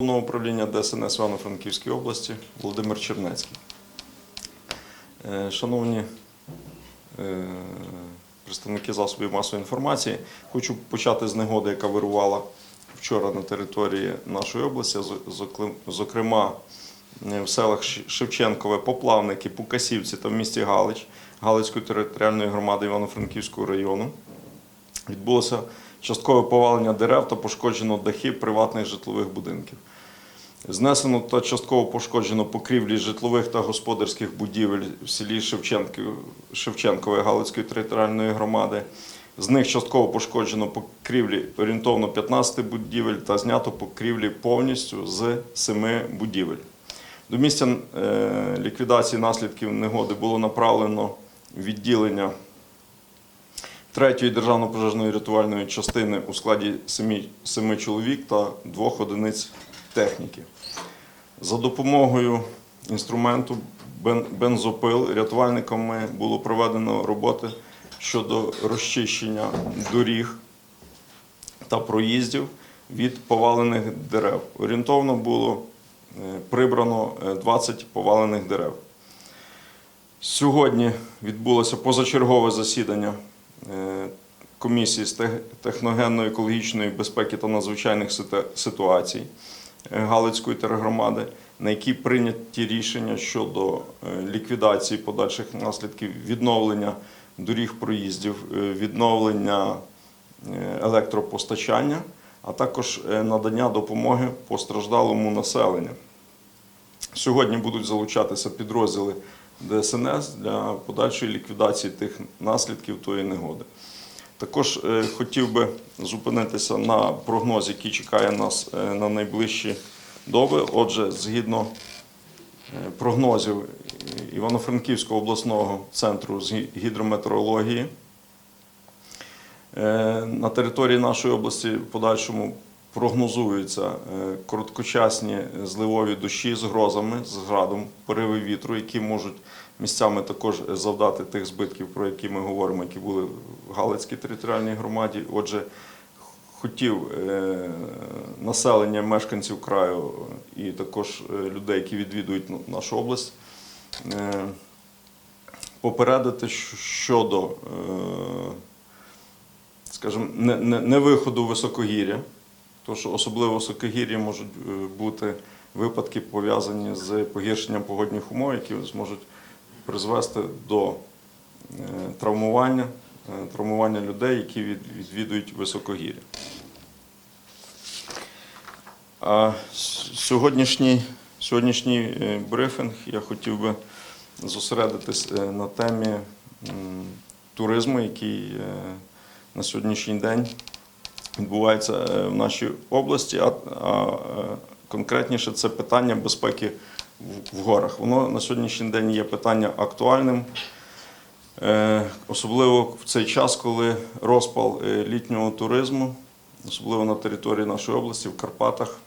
Головного управління ДСНС Івано-Франківської області Володимир Чернецький. Е, Шановні е, представники засобів масової інформації, хочу почати з негоди, яка вирувала вчора на території нашої області, зокрема е, в селах Шевченкове, Поплавники, Пукасівці та в місті Галич Галицької територіальної громади Івано-Франківського району. Відбулося часткове повалення дерев та пошкоджено дахи приватних житлових будинків. Знесено та частково пошкоджено покрівлі житлових та господарських будівель в селі Шевченкове Галицької територіальної громади. З них частково пошкоджено покрівлі орієнтовно 15 будівель та знято покрівлі повністю з 7 будівель. До місця е, ліквідації наслідків негоди було направлено відділення третьої державної пожежної рятувальної частини у складі семи, семи чоловік та двох одиниць техніки. За допомогою інструменту бензопил рятувальниками було проведено роботи щодо розчищення доріг та проїздів від повалених дерев. Орієнтовно було е, прибрано е, 20 повалених дерев. Сьогодні відбулося позачергове засідання е, комісії з техногенно-екологічної безпеки та надзвичайних ситуацій е, Галицької тергромади, на якій прийняті рішення щодо е, ліквідації подальших наслідків відновлення доріг проїздів, е, відновлення е, електропостачання, а також е, надання допомоги постраждалому населенню. Сьогодні будуть залучатися підрозділи ДСНС для подальшої ліквідації тих наслідків тої негоди. Також е, хотів би зупинитися на прогноз, який чекає нас е, на найближчі доби. Отже, згідно е, прогнозів Івано-Франківського обласного центру з гідрометеорології, На території нашої області в подальшому прогнозуються короткочасні зливові дощі з грозами, з градом, пориви вітру, які можуть місцями також завдати тих збитків, про які ми говоримо, які були в Галицькій територіальній громаді. Отже, хотів е, населення мешканців краю і також е, людей, які відвідують нашу область, е, попередити щодо скажімо, не, виходу високогір'я, тому що особливо в високогір'ї можуть бути випадки пов'язані з погіршенням погодних умов, які зможуть призвести до е, травмування, е, травмування людей, які відвідують високогір'я. А сьогоднішній, сьогоднішній е, брифінг я хотів би зосередитись на темі туризму, який на сьогоднішній день відбувається в нашій області, а, конкретніше це питання безпеки в- горах. Воно на сьогоднішній день є питання актуальним, е, особливо в цей час, коли розпал е, літнього туризму, особливо на території нашої області, в Карпатах,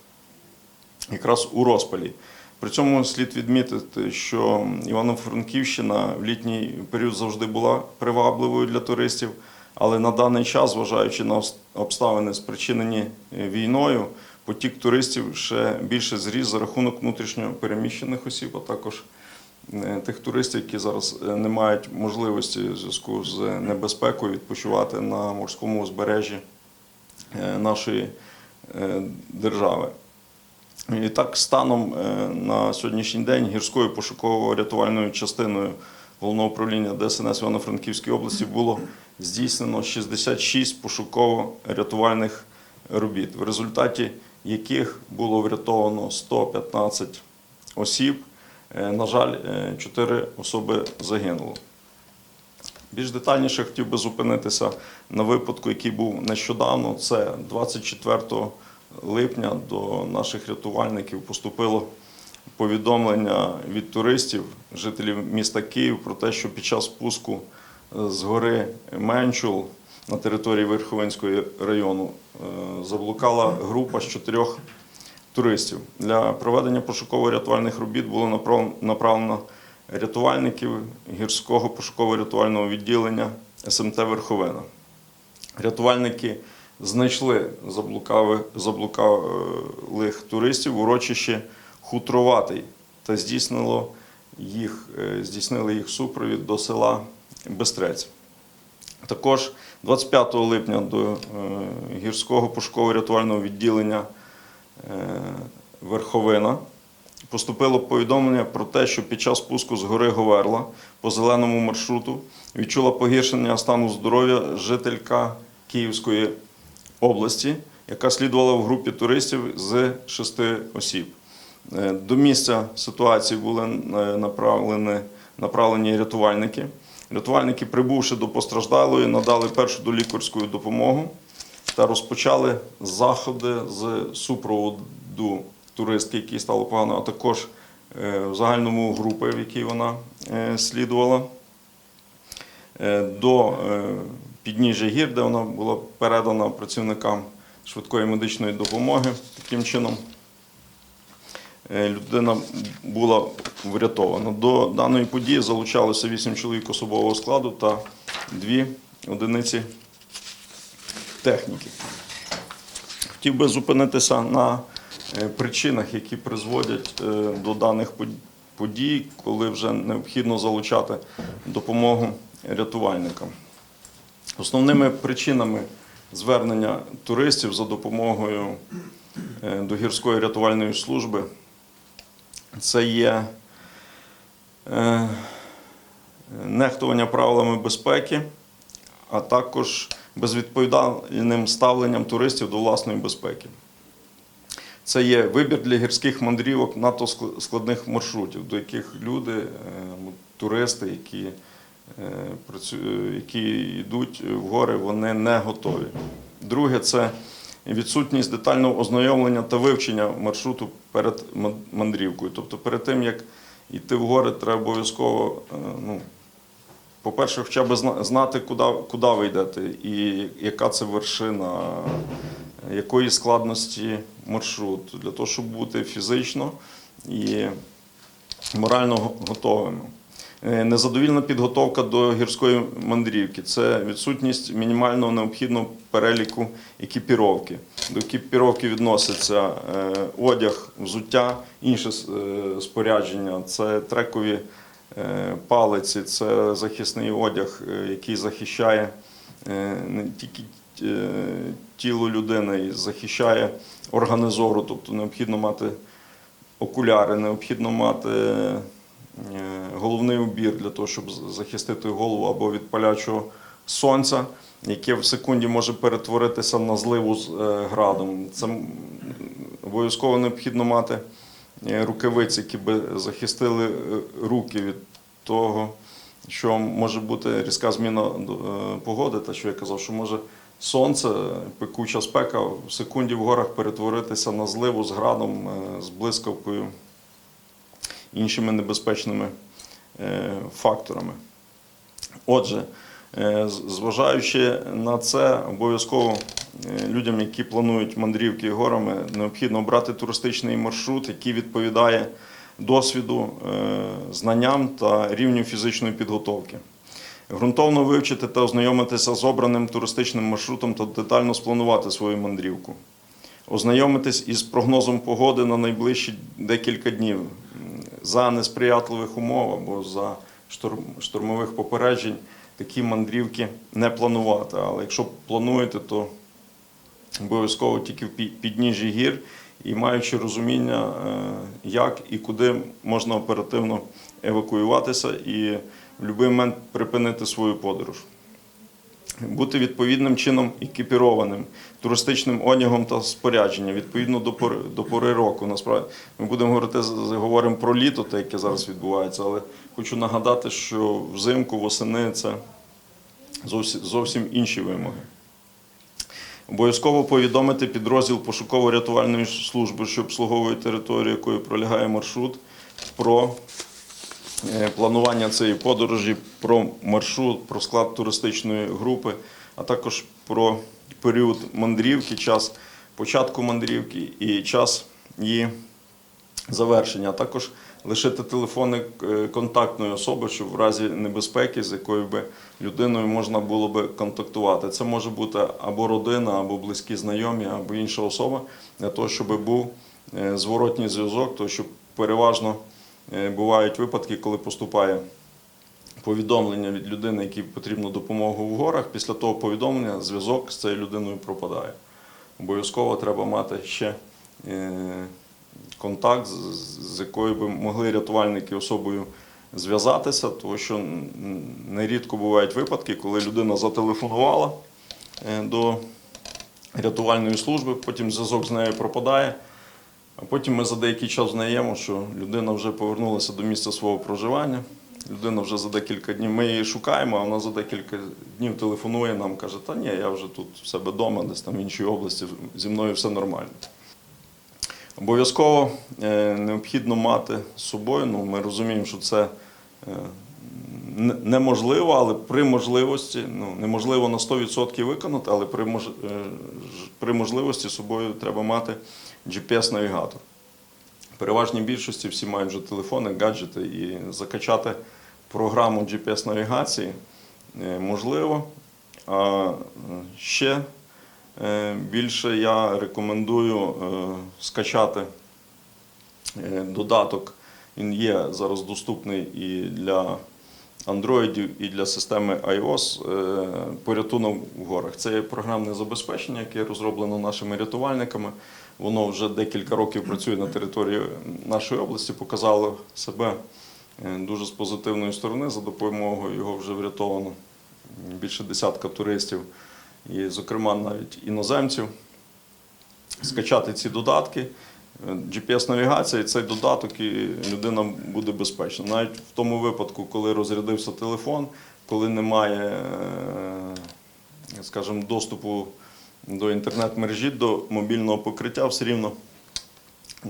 якраз у розпалі. При цьому слід відмітити, що Івано-Франківщина в літній період завжди була привабливою для туристів, але на даний час, зважаючи на обставини, спричинені е, війною, потік туристів ще більше зріс за рахунок внутрішньо переміщених осіб, а також е, тих туристів, які зараз е, не мають можливості в зв'язку з небезпекою відпочивати на морському узбережжі е, нашої держави. І так, станом на сьогоднішній день гірською пошуково-рятувальною частиною головного управління ДСНС Івано-Франківської області було здійснено 66 пошуково-рятувальних робіт, в результаті яких було врятовано 115 осіб. Е, На жаль, 4 особи загинуло. Більш детальніше хотів би зупинитися на випадку, який був нещодавно. Це 24 липня до наших рятувальників поступило повідомлення від туристів, жителів міста Київ, про те, що під час спуску е, з гори Менчул на території Верховинського району е, заблукала група з чотирьох туристів. Для проведення пошуково-рятувальних робіт було направлено рятувальників гірського пошуково-рятувального відділення СМТ Верховина. Рятувальники знайшли заблукалих туристів в урочищі Хутроватий та е, здійснили їх супровід до села Бестрець. Також 25 липня до е, гірського пошуково-рятувального відділення е, Верховина поступило повідомлення про те, що під час спуску з гори Говерла по зеленому маршруту відчула погіршення стану здоров'я жителька Київської області, яка слідувала в групі туристів з шести осіб. Е, До місця ситуації були направлені, направлені рятувальники. Рятувальники, прибувши до постраждалої, надали першу долікарську допомогу та розпочали заходи з супроводу туристки, якій стало погано, а також е, в загальному групи, в якій вона е, слідувала, е, до підніжжя гір, де вона була передана працівникам швидкої медичної допомоги. Таким чином людина була врятована. До даної події залучалося 8 чоловік особового складу та 2 одиниці техніки. Хотів би зупинитися на е, причинах, які призводять е, до даних подій, коли вже необхідно залучати допомогу рятувальникам. Основними причинами звернення туристів за допомогою е, до гірської рятувальної служби це є е, нехтування правилами безпеки, а також безвідповідальним ставленням туристів до власної безпеки. Це є вибір для гірських мандрівок надто складних маршрутів, до яких люди, е, туристи, які, е, які йдуть в гори, вони не готові. Друге це відсутність детального ознайомлення та вивчення маршруту перед мандрівкою. Тобто перед тим, як йти в гори, треба обов'язково е, ну, по-перше, хоча б знати, куди, куди ви йдете, і яка це вершина, якої складності маршрут, для того, щоб бути фізично і морально готовими. Е, Незадовільна підготовка до гірської мандрівки. Це відсутність мінімального необхідного переліку екіпіровки. До екіпіровки відноситься е, одяг, взуття, інше е, спорядження, це трекові палиці, це захисний одяг, який захищає не тільки тіло людини, і захищає органи зору, тобто необхідно мати окуляри, необхідно мати головний убір для того, щоб захистити голову або від палячого сонця, яке в секунді може перетворитися на зливу з е, градом. Це обов'язково необхідно мати е, рукавиці, які би захистили е, руки від того, що може бути різка зміна е, погоди, та що я казав, що може сонце, пекуча спека в секунді в горах перетворитися на зливу з градом, е, з блискавкою, іншими небезпечними е, факторами. Отже, е, зважаючи на це, обов'язково е, людям, які планують мандрівки горами, необхідно обрати туристичний маршрут, який відповідає досвіду, знанням та рівню фізичної підготовки. Ґрунтовно вивчити та ознайомитися з обраним туристичним маршрутом та детально спланувати свою мандрівку. Ознайомитись із прогнозом погоди на найближчі декілька днів за несприятливих умов або за штормових попереджень такі мандрівки не планувати. Але якщо плануєте, то обов'язково тільки в підніжжі гір і маючи розуміння, е, як і куди можна оперативно евакуюватися і в будь-який момент припинити свою подорож. Бути відповідним чином екіпірованим, туристичним одягом та спорядженням відповідно до пори, до пори року. Насправді ми будемо говорити говоримо про літо, те, яке зараз відбувається, але хочу нагадати, що взимку, восени це зовсім, зовсім інші вимоги. Обов'язково повідомити підрозділ пошуково-рятувальної служби, що обслуговує територію, якою пролягає маршрут, про планування цієї подорожі, про маршрут, про склад туристичної групи, а також про період мандрівки, час початку мандрівки і час її завершення, а також лишити телефони е, контактної особи, щоб в разі небезпеки, з якою би людиною можна було би контактувати. Це може бути або родина, або близькі знайомі, або інша особа, для того, щоб був е, зворотній зв'язок, тому що переважно е, бувають випадки, коли поступає повідомлення від людини, якій потрібна допомога в горах. Після того повідомлення зв'язок з цією людиною пропадає. Обов'язково треба мати ще е, контакт, з- з якою би могли рятувальники особою зв'язатися, тому що нерідко бувають випадки, коли людина зателефонувала е, до рятувальної служби, потім зв'язок з нею пропадає. А потім ми за деякий час знаємо, що людина вже повернулася до місця свого проживання. Людина вже за декілька днів. Ми її шукаємо, а вона за декілька днів телефонує нам, каже, та ні, я вже тут в себе вдома, десь там в іншій області, зі мною все нормально. Обов'язково е, необхідно мати з собою. Ну, ми розуміємо, що це е, неможливо, але при можливості, ну, неможливо на 100% виконати, але при, мож, е, при можливості собою треба мати GPS-навігатор. В переважній більшості всі мають вже телефони, гаджети і закачати програму GPS-навігації е, можливо. А ще е, більше я рекомендую скачати додаток. Він є зараз доступний і для Android, і для системи iOS е, порятунок в горах. Це є програмне забезпечення, яке розроблено нашими рятувальниками. Воно вже декілька років працює на території нашої області, показало себе е, дуже з позитивної сторони. За допомогою його вже врятовано більше десятка туристів, і, зокрема, навіть іноземців. Скачати ці додатки. Е, GPS-навігація і цей додаток, і людина буде безпечна. Навіть в тому випадку, коли розрядився телефон, коли немає, е, скажімо, доступу до інтернет-мережі, до мобільного покриття, все рівно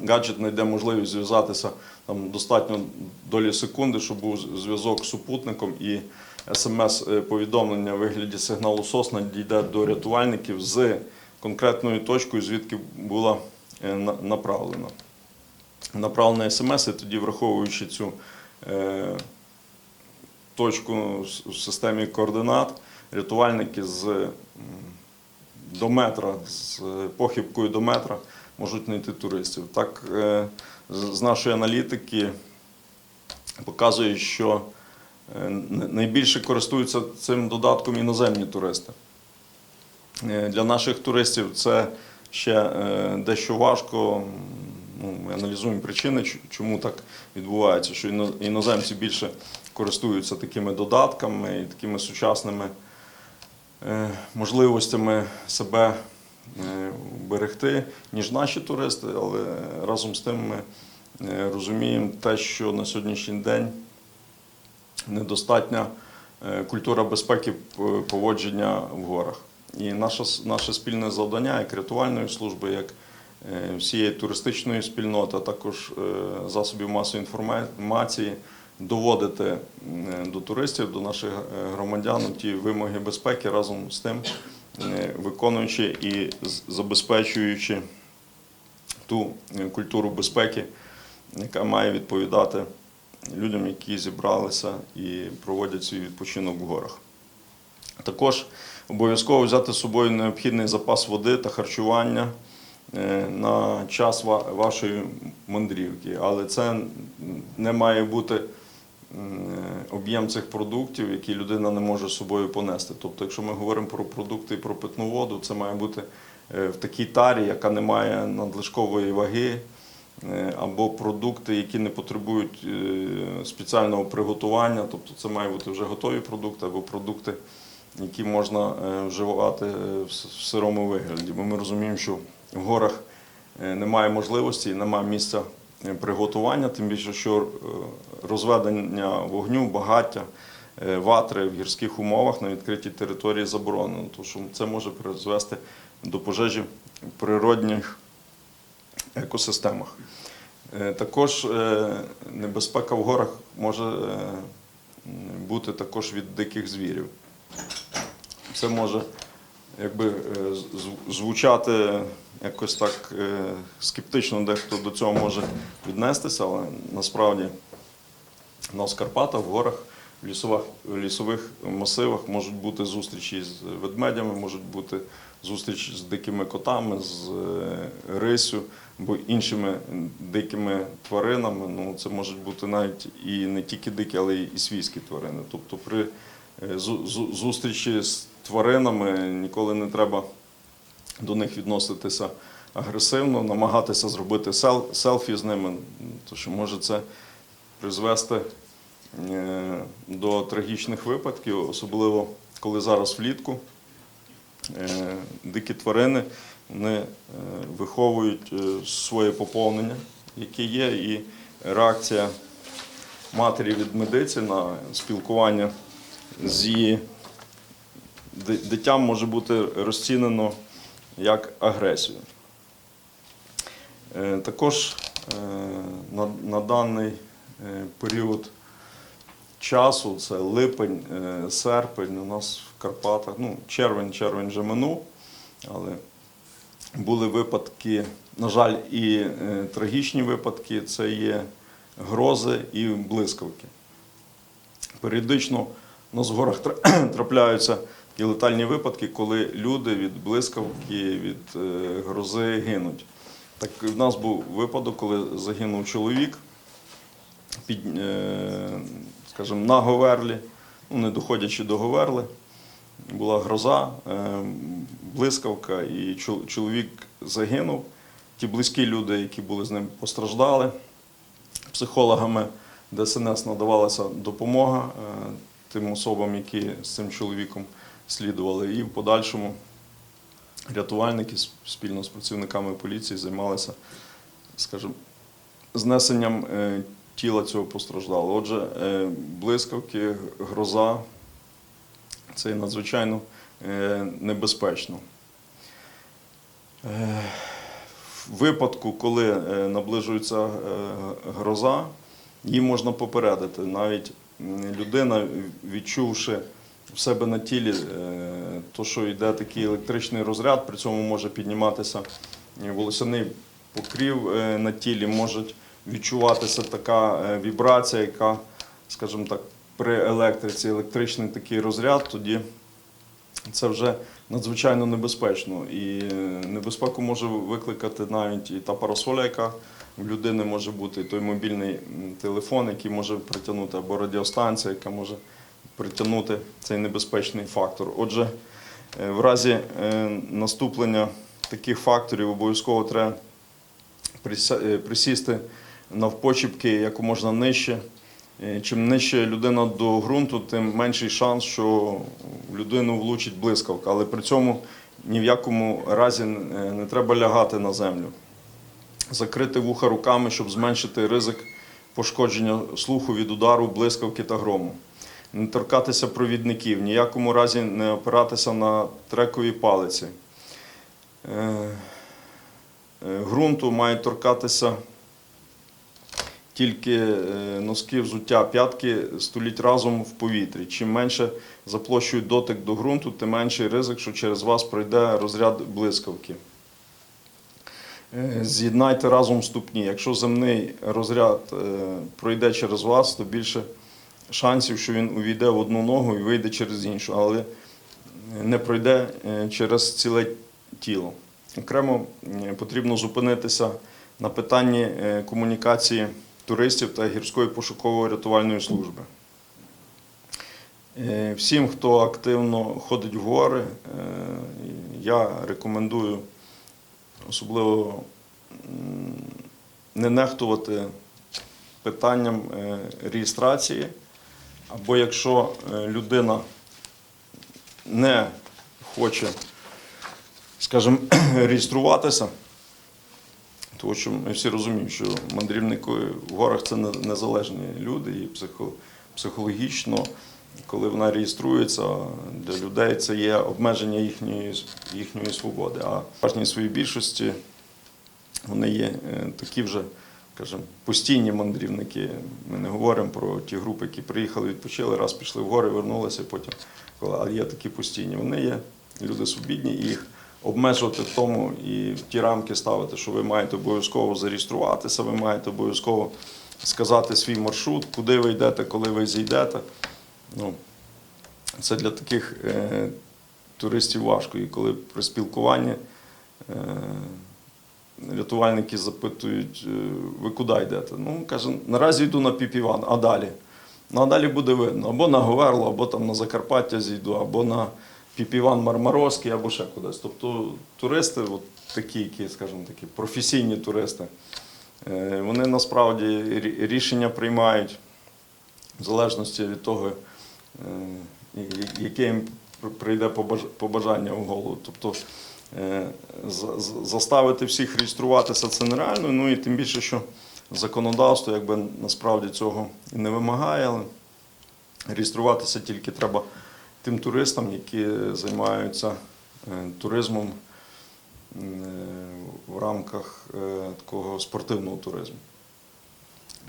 гаджет знайде можливість зв'язатися там достатньо долі секунди, щоб був зв'язок з супутником і смс-повідомлення в вигляді сигналу СОС надійде до рятувальників з конкретною точкою, звідки була е, на- направлена. Направлена смс, і тоді, враховуючи цю е, точку в- системі координат, рятувальники з до метра, з похибкою до метра можуть знайти туристів. Так, е, з нашої аналітики показує, що найбільше користуються цим додатком іноземні туристи. Для наших туристів це ще е, дещо важко. Ну, Ми аналізуємо причини, чому так відбувається, що іноземці більше користуються такими додатками і такими сучасними е, можливостями себе е, берегти, ніж наші туристи, але разом з тим ми розуміємо те, що на сьогоднішній день недостатня культура безпеки поводження в горах. І наше, наше спільне завдання як рятувальної служби, як е, всієї туристичної спільноти, а також е, засобів масової інформації доводити е, до туристів, до наших громадян ті вимоги безпеки разом з тим, виконуючи і забезпечуючи ту культуру безпеки, яка має відповідати людям, які зібралися і проводять свій відпочинок в горах. Також обов'язково взяти з собою необхідний запас води та харчування е, на час вашої мандрівки. Але це не має бути е, об'єм цих продуктів, які людина не може з собою понести. Тобто, якщо ми говоримо про продукти і про питну воду, це має бути е, в такій тарі, яка не має надлишкової ваги, або продукти, які не потребують спеціального приготування, тобто це мають бути вже готові продукти або продукти, які можна е, вживати е, в сирому вигляді. Бо ми розуміємо, що в горах е, немає можливості, і немає місця приготування, тим більше, що розведення вогню, багаття, ватри в гірських умовах на відкритій території заборонено, тому що це може призвести до пожежі в природних екосистемах. Також небезпека в горах може бути також від диких звірів. Це може якби е, звучати якось так е, скептично дехто до цього може віднестися, але насправді у нас в горах, в лісових, в лісових масивах можуть бути зустрічі з ведмедями, можуть бути зустрічі з дикими котами, з е, рисю або іншими дикими тваринами. Ну, це можуть бути навіть і не тільки дикі, але й свійські тварини. Тобто при зустрічі з тваринами ніколи не треба до них відноситися агресивно, намагатися зробити сел- селфі з ними, тому що може це призвести е, до трагічних випадків, особливо коли зараз влітку е, дикі тварини вони е, виховують е, своє поповнення, яке є, і реакція матері від медиці на спілкування з її ди- дитям може бути розцінено як агресію. Е, Також е, на, даний е, період часу, це липень, серпень, у нас в Карпатах, ну, червень, червень вже минув, але були випадки, на жаль, і трагічні випадки, це є грози і блискавки. Періодично у нас в горах трапляються такі летальні випадки, коли люди від блискавки, від е, грози гинуть. Так в нас був випадок, коли загинув чоловік під, е, скажімо, на Говерлі, ну, не доходячи до Говерли. Була гроза, е, блискавка, і чоловік загинув. Ті близькі люди, які були з ним, постраждали. Психологами ДСНС надавалася допомога тим особам, які з цим чоловіком слідували. І в подальшому рятувальники спільно з працівниками поліції займалися, скажімо, знесенням е, тіла цього постраждалого. Отже, е, блискавки, гроза це надзвичайно е, небезпечно. В випадку, коли наближується гроза, її можна попередити. Навіть людина, відчувши в себе на тілі, е, то, що йде такий електричний розряд, при цьому може підніматися волосяний покрів е, на тілі, може відчуватися така е, вібрація, яка, скажімо так, при електриці, електричний такий розряд, тоді це вже надзвичайно небезпечно. І небезпеку може викликати навіть і та парасоля, яка в людини може бути, той мобільний телефон, який може притягнути, або радіостанція, яка може притягнути цей небезпечний фактор. Отже, е, в разі е, наступлення таких факторів обов'язково треба е, присісти навпочіпки якомога нижче. Е, Чим нижче людина до ґрунту, тим менший шанс, що людину влучить блискавка. Але при цьому ні в якому разі не треба лягати на землю. Закрити вуха руками, щоб зменшити ризик пошкодження слуху від удару, блискавки та грому. Не торкатися провідників, ніякому разі не опиратися на трекові палиці. Е, е, мають торкатися тільки е, носки взуття, п'ятки століть разом в повітрі. Чим менше заплощують дотик до ґрунту, тим менший ризик, що через вас пройде розряд блискавки. Е, З'єднайте разом ступні. Якщо земний розряд е, пройде через вас, то більше шансів, що він увійде в одну ногу і вийде через іншу, але не пройде е, через ціле тіло. Окремо потрібно зупинитися на питанні комунікації туристів та гірської пошуково-рятувальної служби. Всім, хто активно ходить в гори, я рекомендую особливо не нехтувати питанням е, реєстрації, або якщо е, людина не хоче, скажімо, реєструватися, тому що ми всі розуміємо, що мандрівники в горах це незалежні люди і психо, психологічно, коли вона реєструється, для людей це є обмеження їхньої, їхньої свободи. А важній своїй більшості вони є е, такі вже, скажімо, постійні мандрівники. Ми не говоримо про ті групи, які приїхали, відпочили, раз пішли в гори, вернулися, потім, але є такі постійні. Вони є люди свобідні, і їх обмежувати в тому і в ті рамки ставити, що ви маєте обов'язково зареєструватися, ви маєте обов'язково сказати свій маршрут, куди ви йдете, коли ви зійдете. Ну, це для таких е, туристів важко. І коли при спілкуванні е, рятувальники запитують, е, ви куди йдете? Ну, каже, наразі йду на Піпіван, а далі? Ну, а далі буде видно. Або на Говерло, або там на Закарпаття зійду, або на Піпіван Мармаровський, або ще кудись. Тобто туристи, от такі, які, скажімо такі, професійні туристи, е, вони насправді рішення приймають в залежності від того, яке їм прийде побажання в голову. Тобто е, за- за- заставити всіх реєструватися це нереально, ну і тим більше, що законодавство якби насправді цього і не вимагає, але реєструватися тільки треба тим туристам, які займаються е, туризмом е, в рамках е, такого спортивного туризму.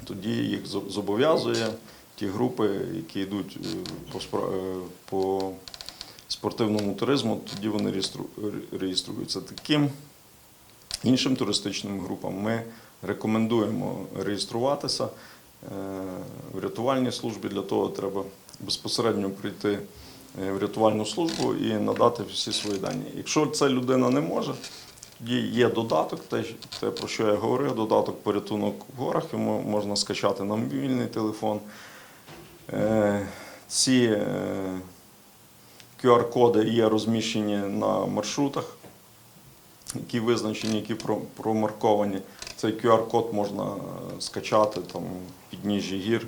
Тоді їх зобов'язує ті групи, які йдуть е, по, е, по спортивному туризму, тоді вони реєстру- реєструються. Таким іншим туристичним групам ми рекомендуємо реєструватися е, в рятувальній службі. Для того треба безпосередньо прийти в рятувальну службу і надати всі свої дані. Якщо ця людина не може, тоді є додаток, те, про що я говорив, додаток порятунок в горах, йому можна скачати на мобільний телефон. Е, Ці е, QR-коди є розміщені на маршрутах, які визначені, які промарковані. Цей QR-код можна е, скачати там в підніжжі гір,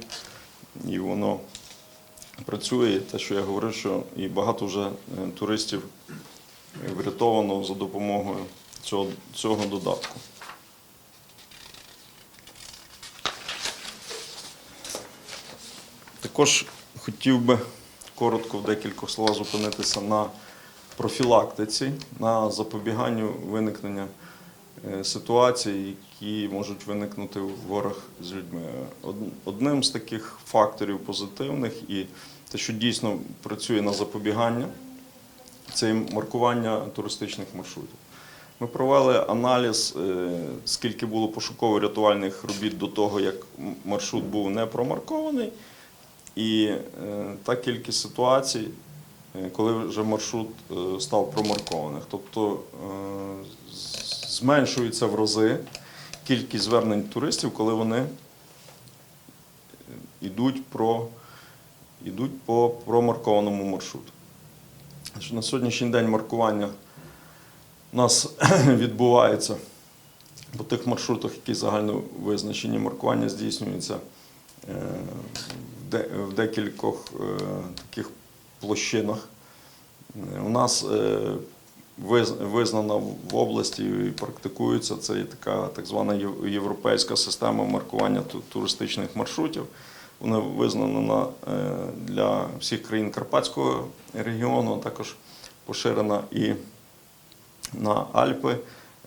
і воно працює. Те, що я говорив, що і багато вже е, туристів врятовано за допомогою цього, цього додатку. Також хотів би коротко в декількох словах зупинитися на профілактиці, на запобіганню виникнення е, ситуацій, які можуть виникнути в горах з людьми. Одним з таких факторів позитивних і те, що дійсно працює на запобігання, це маркування туристичних маршрутів. Ми провели аналіз, е, скільки було пошуково-рятувальних робіт до того, як маршрут був не промаркований, і е, та кількість ситуацій, е, коли вже маршрут е, став промаркований. Тобто зменшується в рази кількість звернень туристів, коли вони йдуть, про, йдуть по промаркованому маршруту. На сьогоднішній день маркування у нас відбувається по тих маршрутах, які загально визначені. Маркування здійснюється в декількох е, таких площинах. У нас е, визнана в області і практикується це така так звана європейська система маркування туристичних маршрутів. Вона визнана е, для всіх країн Карпатського регіону, а також поширена і на Альпи,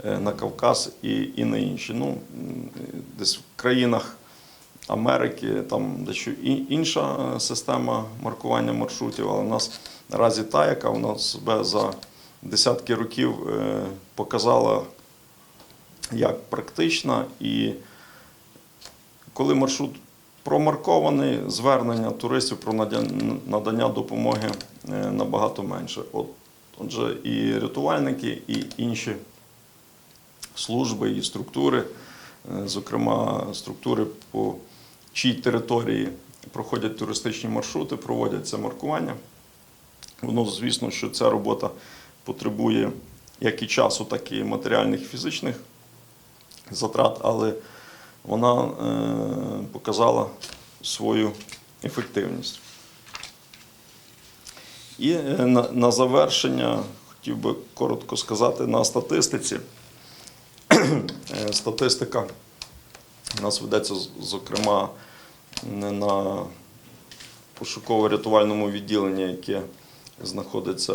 на Кавказ і, і на інші. Ну, десь в країнах Америки там дещо інша е, система маркування маршрутів, але в нас наразі та, яка нас себе за десятки років е, показала як практична. І коли маршрут промаркований, звернення туристів про надання допомоги е, набагато менше. От, отже, і рятувальники, і інші служби і структури, зокрема структури по чій території проходять туристичні маршрути, проводять це маркування. Воно, звісно, що ця робота потребує як і часу, так і матеріальних і фізичних затрат, але вона е, показала свою ефективність. І е, на, на завершення хотів би коротко сказати на статистиці. Е, Статистика у нас ведеться, зокрема, не на пошуково-рятувальному відділенні, яке знаходиться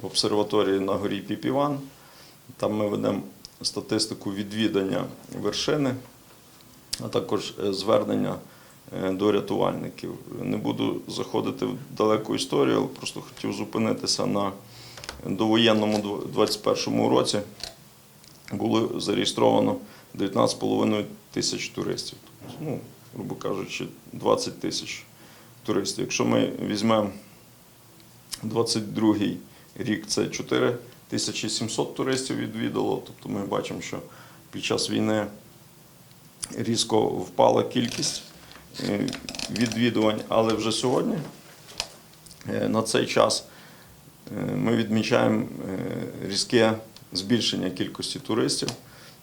в обсерваторії на горі Піпіван. Там ми ведемо статистику відвідання вершини, а також е, звернення е, до рятувальників. Не буду заходити в далеку історію, але просто хотів зупинитися на довоєнному дв- 21 році було зареєстровано 19,5 тисяч туристів. Ну, грубо кажучи, 20 тисяч туристів. Якщо ми візьмемо 22 рік, це 4700 туристів відвідало. Тобто ми бачимо, що під час війни різко впала кількість е, відвідувань, але вже сьогодні е, на цей час е, ми відмічаємо різке збільшення кількості туристів,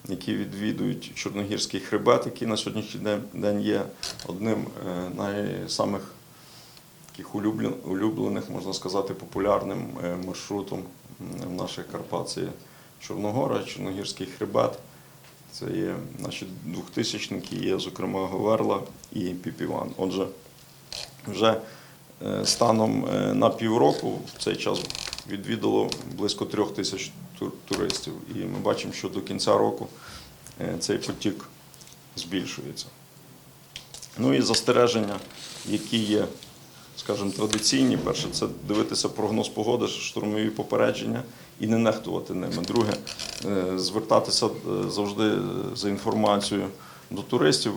які відвідують Чорногірський хребет, який на сьогоднішній день- є одним е, найсамих таких улюблених, можна сказати, популярним е, маршрутом в наших Карпат. Це Чорногора, Чорногірський хребет. Це є наші двохтисячники, є, зокрема, Говерла і Піпіван. Отже, вже е, станом е, на півроку в цей час відвідало близько трьох тисяч туристів. І ми бачимо, що до кінця року е, цей потік збільшується. Ну і застереження, які є, скажімо, традиційні. Перше, це дивитися прогноз погоди, штурмові попередження і не нехтувати ними. Друге, е, звертатися е, завжди за інформацією до туристів.